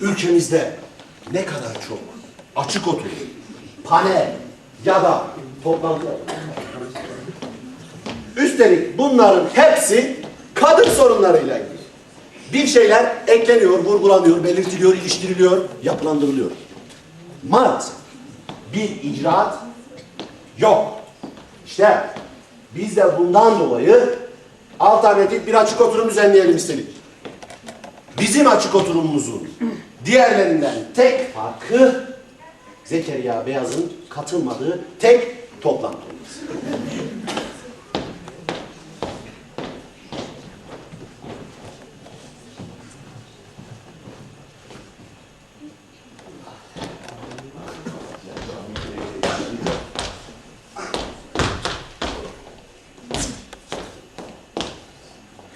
ülkemizde ne kadar çok açık oturum, panel ya da toplantı Üstelik bunların hepsi kadın sorunlarıyla ilgili. Bir şeyler ekleniyor, vurgulanıyor, belirtiliyor, iliştiriliyor, yapılandırılıyor. Maalesef bir icraat yok. İşte biz de bundan dolayı alternatif bir açık oturum düzenleyelim istedik. Bizim açık oturumumuzun diğerlerinden tek farkı Zekeriya Beyaz'ın katılmadığı tek toplantımız.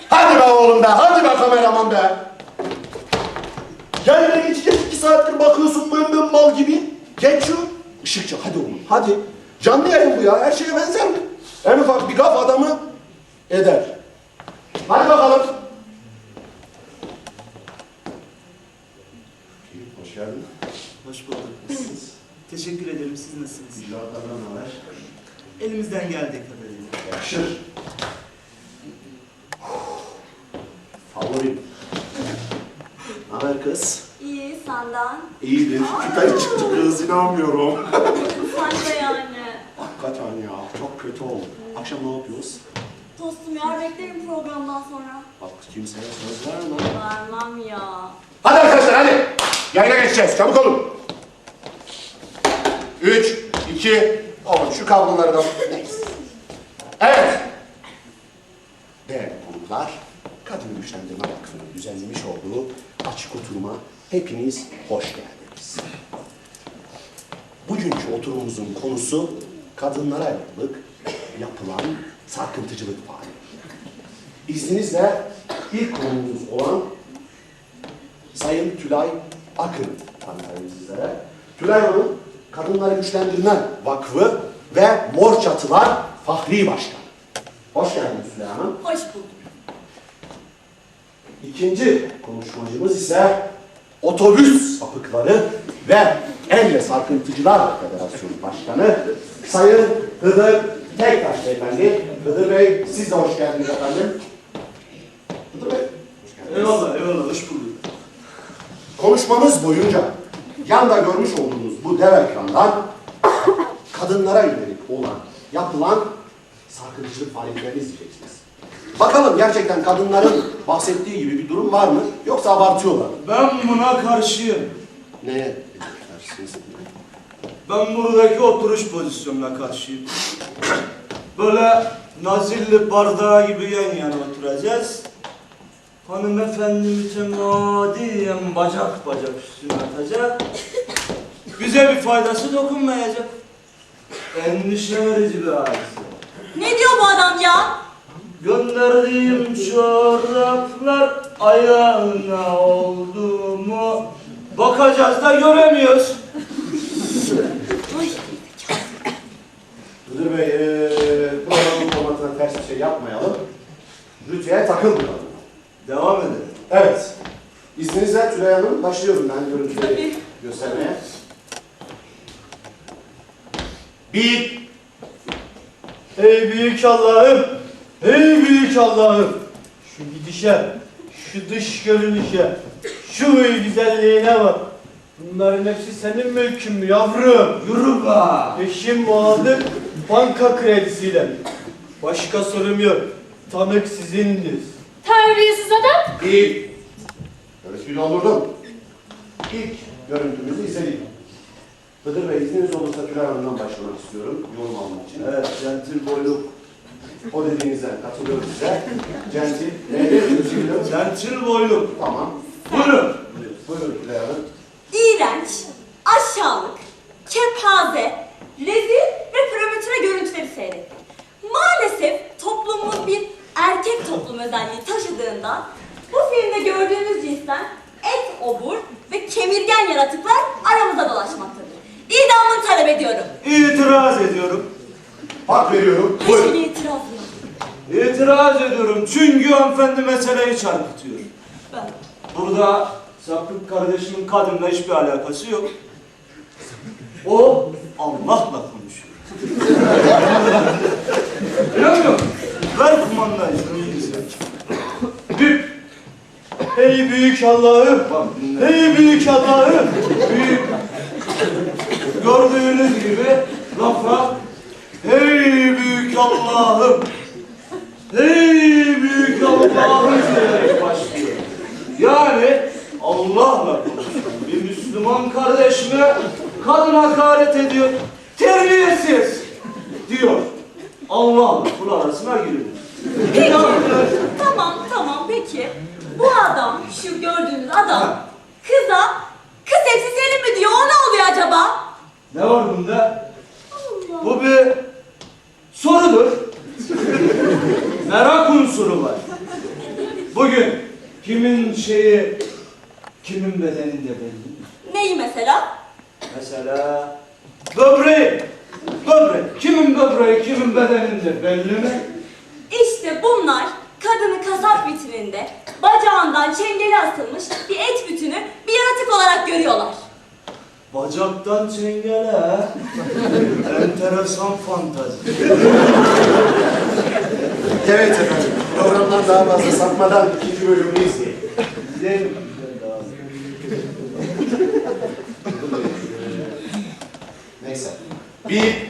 Hadi be oğlum be, hadi be kameraman be. Yayına geçeceğiz iki saattir bakıyorsun bım bım mal gibi. Geç şu. Işık çak hadi oğlum hadi. Canlı yayın bu ya her şeye benzer mi? En ufak bir gaf adamı eder. Hadi bakalım. Hoş geldin. Hoş bulduk. Nasılsınız? Teşekkür ederim. Siz nasılsınız? İcraatlardan haber. Elimizden geldiği kadarıyla. Yakışır. Favorim. Haber kız? İyi senden. İyidir. Küpeli çıktı kız inanmıyorum. Sen de yani. Hakikaten ya çok kötü oldu. Akşam ne yapıyoruz? Tostum yer beklerim programdan sonra. Bak kimseye söz verme. Vermem ya. Hadi arkadaşlar hadi. Yayına geçeceğiz. Çabuk olun. Üç, iki, oğlum şu kabloları da... Evet. Değerli konuklar, Kadın Güçlendirme Vakfı'nın düzenlemiş olduğu açık oturuma hepiniz hoş geldiniz. Bugünkü oturumumuzun konusu kadınlara yönelik yapılan sarkıntıcılık faaliyeti. İzninizle ilk konumuz olan Sayın Tülay Akın tanıtayım sizlere. Tülay Hanım, Kadınları Güçlendirme Vakfı ve Mor Çatılar Fahri Başkanı. Hoş geldiniz Tülay Hanım. Hoş bulduk. İkinci konuşmacımız ise Otobüs Sapıkları ve Elle Sarkıntıcılar Federasyonu Başkanı Sayın Hıdır Tektaş Beyefendi. Hıdır Bey, siz de hoş geldiniz efendim. Hıdır Bey. Eyvallah, eyvallah. Hoş bulduk. Konuşmamız boyunca yanda görmüş olduğunuz bu dev ekrandan kadınlara yönelik olan, yapılan sarkıntılık faaliyetlerini izleyeceksiniz. Bakalım gerçekten kadınların bahsettiği gibi bir durum var mı? Yoksa abartıyorlar mı? Ben buna karşıyım. Neye karşısınız? Ben buradaki oturuş pozisyonuna karşıyım. Böyle nazilli bardağı gibi yan yana oturacağız. Hanımefendi mütemadiyen bacak bacak üstüne atacak. Bize bir faydası dokunmayacak. Endişe verici bir hadise. Ne diyor bu adam ya? Gönderdiğim çoraplar ayağına oldu mu? Bakacağız da göremiyoruz. Ay. Müdür Bey, ee, programın formatına ters bir şey yapmayalım. Rütüye takılmayalım. Devam edelim. Evet. İzninizle Tülay Hanım başlıyorum ben görüntüleri göstermeye. Bir, Ey büyük Allah'ım! Ey büyük Allah'ım! Şu gidişe, şu dış görünüşe, şu güzelliğine bak. Bunların hepsi senin mülkün mü yavrum? Yürü be! Eşim aldık banka kredisiyle. Başka sorum yok. Tanık sizindir. Terbiyesiz adam. bir. Görüntüyü doldurdum. İlk görüntümüzü izledik. Hıdır Bey izniniz olursa Tülay Hanım'dan başlamak istiyorum yorum almak için. Evet, centil boyluk. O dediğinizden katılıyorum size. Centil, neydi? Üzüldüm. Centil boyluk. Tamam. Buyurun. Buyurun Tülay Hanım. İğrenç, aşağılık, kepaze, rezil ve prematüre görüntüleri seyrettik. Maalesef toplumumuz bir erkek toplum özelliği taşıdığından bu filmde gördüğümüz cinsten et obur ve kemirgen yaratıklar aramızda dolaşmaktadır. İdamını talep ediyorum. İtiraz ediyorum. Hak veriyorum. Buyurun. İtiraz ediyorum çünkü hanımefendi meseleyi çarpıtıyor. Ben. Burada Sapık kardeşimin kadınla hiçbir alakası yok. O Allah'la konuşuyor. Biliyor musun? Ver kumandayı. Büyük. Ey büyük Allah'ım. Ey büyük Allah'ım. Büyük. Gördüğünüz gibi lafa Hey büyük Allah'ım Hey büyük Allah'ım diyerek başlıyor. Yani Allah'la konuşuyor. Bir Müslüman kardeşime kadın hakaret ediyor. Terbiyesiz diyor. Allah'la kul arasına giriyor. Peki. Tamam tamam peki. Bu adam, şu gördüğünüz adam kıza kız elbiseyelim mi diyor. O ne oluyor acaba? Ne var bunda? Allah. Bu bir sorudur. Merak unsuru var. Bugün kimin şeyi, kimin bedeni de belli. Neyi mesela? Mesela böbreği. Böbrek. Kimin böbreği, kimin bedeninde belli mi? İşte bunlar kadını kasap vitrininde bacağından çengeli asılmış bir et bütünü bir yaratık olarak görüyorlar. Bacaktan çengele. Enteresan fantazi. Evet efendim. Programdan daha fazla sapmadan ikinci bölümünü izleyelim. Neyse. Bir